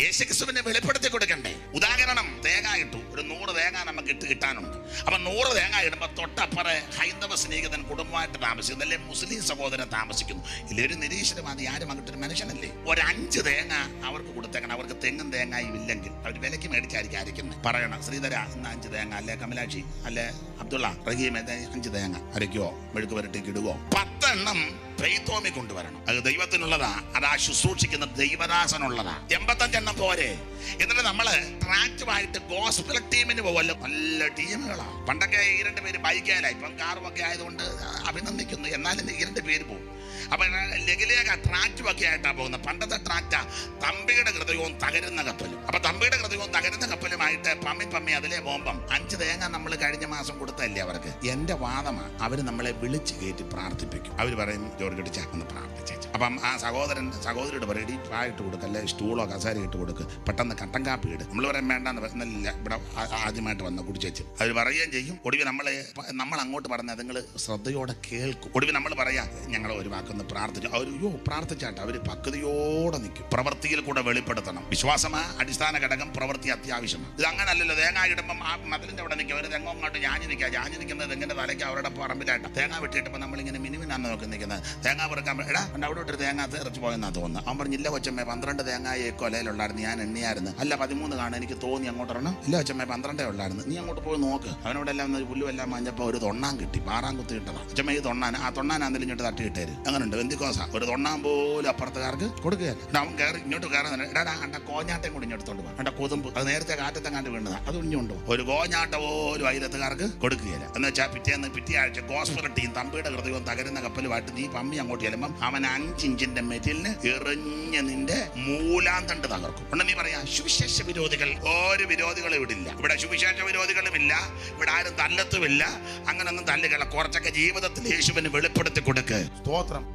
യേശുക്രിസ്തുവിനെ വെളിപ്പെടുത്തി കൊടുക്കണ്ടേ? ഉദാഹരണം തേങ്ങ ഇട്ടു. ഒരു നൂറ് തേങ്ങ നമുക്ക് ഇട്ട് കിട്ടാനുണ്ട്. അപ്പൊ നൂറ് തേങ്ങ ഇടുമ്പോ തൊട്ടപ്പുറ ഹൈന്ദവ സ്നേഹിതൻ കുടുംബമായിട്ട് താമസിക്കുന്നു. അല്ലെ മുസ്ലിം സഹോദരൻ താമസിക്കുന്നു. ഇല്ല ഒരു നിരീശ്വരവാദി ആരും അങ്ങോട്ടൊരു മനുഷ്യനല്ലേ? ഒരു അഞ്ച് തേങ്ങ അവർക്ക് കൊടുത്തേക്കണം. അവർക്ക് തെങ്ങും തേങ്ങയും ഇല്ലെങ്കിൽ അവർ വിലക്ക് മേടിച്ചായിരിക്കും അരയ്ക്കുന്നത്. പറയണം ശ്രീധര ഇന്ന് അഞ്ച് തേങ്ങ. അല്ലെ കമലാക്ഷി? അല്ലെ അബ്ദുള്ള റഹീം അഞ്ച് തേങ്ങ. അരയ്ക്കുവോ? മെഴുക്ക് വരട്ടേക്ക് ഇടുവോ പത്തെണ്ണം പെയ്ത്തോമി കൊണ്ടുവരണം. അത് ദൈവത്തിനുള്ളതാ അത് ആ ശുശ്രൂഷിക്കുന്ന ദൈവദാസനുള്ളതാ. എൺപത്തഞ്ചെണ്ണം പോരെ. എന്നിട്ട് നമ്മൾ ട്രാക്റ്റുമായിട്ട് ഗോസ്പിൾ ടീമിന് പോവല്ലോ നല്ല ടീമുകളാ. പണ്ടൊക്കെ ഈ രണ്ട് പേര് ബൈക്കേലായി ഇപ്പം കാറും ഒക്കെ ആയതുകൊണ്ട് അഭിനന്ദിക്കുന്നു. എന്നാലും ഈ രണ്ട് പേര് പോകും അപ്പൊ ലഗിലേഖ ട്രാക്റ്റും ഒക്കെ ആയിട്ടാണ് പോകുന്നത്. പണ്ടത്തെ ട്രാക്റ്റാ തമ്പിയുടെ ഹൃദയവും തകരുന്ന കപ്പലും. അപ്പം തമ്പിയുടെ ഹൃദയവും തകരുന്ന കപ്പലുമായിട്ട് പമ്മി പമ്മി അതിലെ പോകുമ്പം അഞ്ച് തേങ്ങ നമ്മൾ കഴിഞ്ഞ മാസം കൊടുത്തല്ലേ അവർക്ക്? എന്റെ വാദമാണ് അവർ നമ്മളെ വിളിച്ച് കയറ്റി പ്രാർത്ഥിപ്പിക്കും. അവർ പറയും ജോർജ് അടിച്ച ഒന്ന് പ്രാർത്ഥിച്ചേച്ചു അപ്പം ആ സഹോദരൻ സഹോദരിയുടെ പറയും "എടീ, പായിട്ട് കൊടുക്കുക അല്ലെങ്കിൽ സ്റ്റൂളോ കസേര ഇട്ട് കൊടുക്ക്. പെട്ടെന്ന് കട്ടൻ കാപ്പി ഇട്. നമ്മൾ പറയാൻ വേണ്ടെന്ന് പറഞ്ഞില്ല ഇവിടെ ആദ്യമായിട്ട് വന്ന കുടിച്ചേച്ച് അവർ പറയുകയും ചെയ്യും. ഒടുവിൽ നമ്മളെ നമ്മൾ അങ്ങോട്ട് പറഞ്ഞത് നിങ്ങൾ ശ്രദ്ധയോടെ കേൾക്കും. ഒടുവിൽ നമ്മൾ പറയാം ഞങ്ങൾ ഒരു വാക്കൊന്ന് പ്രാർത്ഥിച്ചു. അവർ അയ്യോ പ്രാർത്ഥിച്ചാട്ട് അവർ പക്വതയോടെ നിൽക്കും. പ്രവൃത്തിയിൽ കൂടെ വെളിപ്പെടുത്തണം. വിശ്വാസമാ അടിസ്ഥാന ഘടകം പ്രവൃത്തി അത്യാവശ്യമാണ്. ഇത് അങ്ങനല്ലല്ലോ. തേങ്ങ ഇടുമ്പം ആ മതിലിന്റെ അവിടെ നിൽക്കും. അവർ തെങ്ങോ അങ്ങോട്ട് ഞാഞ്ഞ് നിൽക്കുക ഞാഞ്ഞ് നിൽക്കുന്നത് എങ്ങനെ തലയ്ക്ക് അവരുടെ പറമ്പിലായിട്ട്. തേങ്ങ വെട്ടിയിട്ടപ്പോൾ നമ്മളിങ്ങനെ മിനിമിനാന്ന് നോക്കി നിൽക്കുന്നത്. തേങ്ങ പെറുക്കാൻ എടാ എന്റെ അവിടെ ഒരു തേങ്ങ തെറിച്ച് പോയെന്നാ തോന്നുന്നത് അവൻ പറഞ്ഞില്ല കൊച്ചമ്മേ പന്ത്രണ്ട് തേങ്ങയെ കൊലയിലുള്ളായിരുന്നു ഞാൻ എണ്ണിയായിരുന്നു. അല്ല പതിമൂന്ന് കാണാൻ എനിക്ക് തോന്നി അങ്ങോട്ട് ഇറങ്ങണം ഇല്ല കൊച്ചമ്മേ പന്ത്രണ്ടേ ഉള്ളായിരുന്നു. നീ അങ്ങോട്ട് പോയി നോക്ക്. അവനോട് എല്ലാം പുല്ലുമെല്ലാം പുല്ലും മഞ്ഞപ്പോൾ ഒരു തൊണ്ണാൻ കിട്ടി. പാറാൻ കുത്തി കിട്ടതാ കൊച്ചമ്മ ഈ തൊണ്ണാൻ ആ തൊണ്ണാൻ അന്തിലിഞ്ഞിട്ട് തട്ടി കിട്ടേര് അങ്ങനെ ഉണ്ട്. വെന്തിക്കോസ ഒരു തൊണ്ണാൻ പോലും അപ്പുറത്തുകാർക്ക് കൊടുക്കുകയല്ല. അവൻ കയറി ഇങ്ങോട്ട് കയറുന്നില്ല എടാ അണ്ട കോഞ്ഞാട്ടം കൂടി ഇങ്ങോട്ട് കൊണ്ട് അണ്ട കൊതുമ്പ്. അത് നേരത്തെ കാറ്റത്തെങ്ങാണ്ട് വീണതാ. അത് ഉഞ്ഞുണ്ടോ ഒരു കോഞ്ഞാട്ട പോലും അയലത്തുകാർക്ക് കൊടുക്കുകയില്ല. എന്ന് വെച്ചാൽ പിറ്റേന്ന് പിറ്റേ ആഴ്ച ഗോസ്പൽ ടീം തമ്പിയുടെ ഹൃദയവും തകരുന്ന കപ്പലുമായിട്ട് നീ പമ്മി അങ്ങോട്ട് ചെല്ലുമ്പം അവൻ അഞ്ചിഞ്ചിന്റെ മെറ്റിലിന് എറിഞ്ഞ് നിന്റെ മൂലാന്തണ്ട് തകർക്കും. ഉണ്ടെന്ന് നീ പറയാ സുവിശേഷ വിരോധികൾ. ഒരു വിരോധികളും ഇവിടെ ഇല്ല. ഇവിടെ സുവിശേഷ വിരോധികളും ഇല്ല. ഇവിടെ ആരും തല്ലത്തുമില്ല. അങ്ങനൊന്നും തല്ലുകള കുറച്ചൊക്കെ ജീവിതത്തിൽ യേശുവിന് വെളിപ്പെടുത്തി കൊടുക്ക്. സ്തോത്രം.